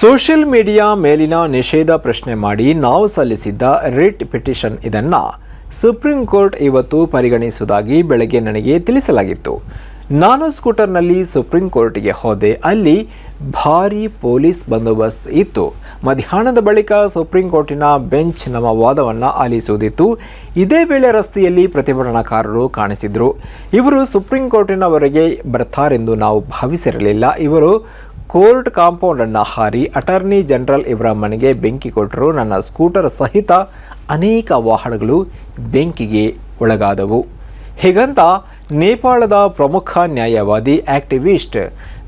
Social media ಮೇಲಿನ ನಿಷೇಧ ಪ್ರಶ್ನೆ ಮಾಡಿ ನಾವು ಸಲ್ಲಿಸಿದ್ದ ರಿಟ್ ಪಿಟಿಷನ್ ಇದನ್ನು ಸುಪ್ರೀಂ ಕೋರ್ಟ್ ಇವತ್ತು ಪರಿಗಣಿಸುವುದಾಗಿ ಬೆಳಗ್ಗೆ ನನಗೆ ತಿಳಿಸಲಾಗಿತ್ತು. ನಾನು ಸ್ಕೂಟರ್ನಲ್ಲಿ ಸುಪ್ರೀಂ ಕೋರ್ಟ್ಗೆ ಹೋದೆ, ಅಲ್ಲಿ ಭಾರೀ ಪೊಲೀಸ್ ಬಂದೋಬಸ್ತ್ ಇತ್ತು. ಮಧ್ಯಾಹ್ನದ ಬಳಿಕ ಸುಪ್ರೀಂ ಕೋರ್ಟಿನ ಬೆಂಚ್ ನಮ್ಮ ವಾದವನ್ನು ಆಲಿಸುವುದಿತ್ತು. ಇದೇ ವೇಳೆ ರಸ್ತೆಯಲ್ಲಿ ಪ್ರತಿಭಟನಾಕಾರರು ಕಾಣಿಸಿದ್ರು. ಇವರು ಸುಪ್ರೀಂ ಕೋರ್ಟಿನವರೆಗೆ ಬರ್ತಾರೆಂದು ನಾವು ಭಾವಿಸಿರಲಿಲ್ಲ. ಇವರು ಕೋರ್ಟ್ ಕಾಂಪೌಂಡ್ ಅನ್ನು ಹಾರಿ ಅಟಾರ್ನಿ ಜನರಲ್ ಇವರ ಮನೆಗೆ ಬೆಂಕಿ ಕೊಟ್ಟರು. ನನ್ನ ಸ್ಕೂಟರ್ ಸಹಿತ ಅನೇಕ ವಾಹನಗಳು ಬೆಂಕಿಗೆ ಒಳಗಾದವು. ಹೀಗಂತ ನೇಪಾಳದ ಪ್ರಮುಖ ನ್ಯಾಯವಾದಿ ಆಕ್ಟಿವಿಸ್ಟ್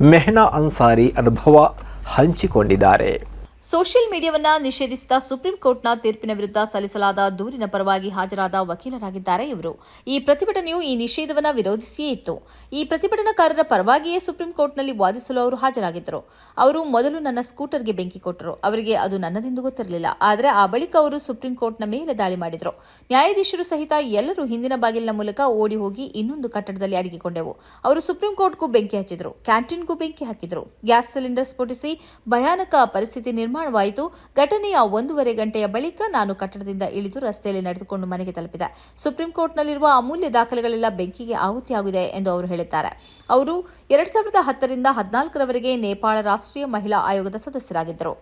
ಮೆಹ್ನಾ ಅನ್ಸಾರಿ ಅನುಭವ ಹಂಚಿಕೊಂಡಿದ್ದಾರೆ. ಸೋಷಿಯಲ್ ಮೀಡಿಯಾವನ್ನು ನಿಷೇಧಿಸಿದ ಸುಪ್ರೀಂ ಕೋರ್ಟ್ನ ತೀರ್ಪಿನ ವಿರುದ್ಧ ಸಲ್ಲಿಸಲಾದ ದೂರಿನ ಪರವಾಗಿ ಹಾಜರಾದ ವಕೀಲರಾಗಿದ್ದಾರೆ ಇವರು. ಈ ಪ್ರತಿಭಟನೆಯು ಈ ನಿಷೇಧವನ್ನು ವಿರೋಧಿಸಿಯೇ ಇತ್ತು. ಈ ಪ್ರತಿಭಟನಾಕಾರರ ಪರವಾಗಿಯೇ ಸುಪ್ರೀಂ ಕೋರ್ಟ್ನಲ್ಲಿ ವಾದಿಸಲು ಅವರು ಹಾಜರಾಗಿದ್ದರು. ಅವರು ಮೊದಲು ನನ್ನ ಸ್ಕೂಟರ್ಗೆ ಬೆಂಕಿ ಕೊಟ್ಟರು. ಅವರಿಗೆ ಅದು ನನ್ನದೆಂದು ಗೊತ್ತಿರಲಿಲ್ಲ. ಆದರೆ ಆ ಬಳಿಕ ಅವರು ಸುಪ್ರೀಂ ಕೋರ್ಟ್ನ ಮೇಲೆ ದಾಳಿ ಮಾಡಿದರು. ನ್ಯಾಯಾಧೀಶರು ಸಹಿತ ಎಲ್ಲರೂ ಹಿಂದಿನ ಬಾಗಿಲಿನ ಮೂಲಕ ಓಡಿ ಹೋಗಿ ಇನ್ನೊಂದು ಕಟ್ಟಡದಲ್ಲಿ ಅಡಗಿಕೊಂಡೆವು. ಅವರು ಸುಪ್ರೀಂ ಕೋರ್ಟ್ಗೂ ಬೆಂಕಿ ಹಚ್ಚಿದರು. ಕ್ಯಾಂಟೀನ್ಗೂ ಬೆಂಕಿ ಹಾಕಿದ್ರು. ಗ್ಯಾಸ್ ಸಿಲಿಂಡರ್ ಸ್ಫೋಟಿಸಿ ಭಯಾನಕ ಪರಿಸ್ಥಿತಿ ನಿರ್ಮಾಣವಾಯಿತು. ಘಟನೆಯ ಒಂದೂವರೆ ಗಂಟೆಯ ಬಳಿಕ ನಾನು ಕಟ್ಟಡದಿಂದ ಇಳಿದು ರಸ್ತೆಯಲ್ಲಿ ನಡೆದುಕೊಂಡು ಮನೆಗೆ ತಲುಪಿದೆ. ಸುಪ್ರೀಂ ಕೋರ್ಟ್ನಲ್ಲಿರುವ ಅಮೂಲ್ಯ ದಾಖಲೆಗಳೆಲ್ಲ ಬೆಂಕಿಗೆ ಆಹುತಿಯಾಗಿದೆ ಎಂದು ಅವರು ಹೇಳಿದ್ದಾರೆ. ಅವರು ಎರಡ್ ಸಾವಿರದ ಹತ್ತರಿಂದ ಹದಿನಾಲ್ಕರವರೆಗೆ ನೇಪಾಳ ರಾಷ್ಟ್ರೀಯ ಮಹಿಳಾ ಆಯೋಗದ ಸದಸ್ಯರಾಗಿದ್ದರು.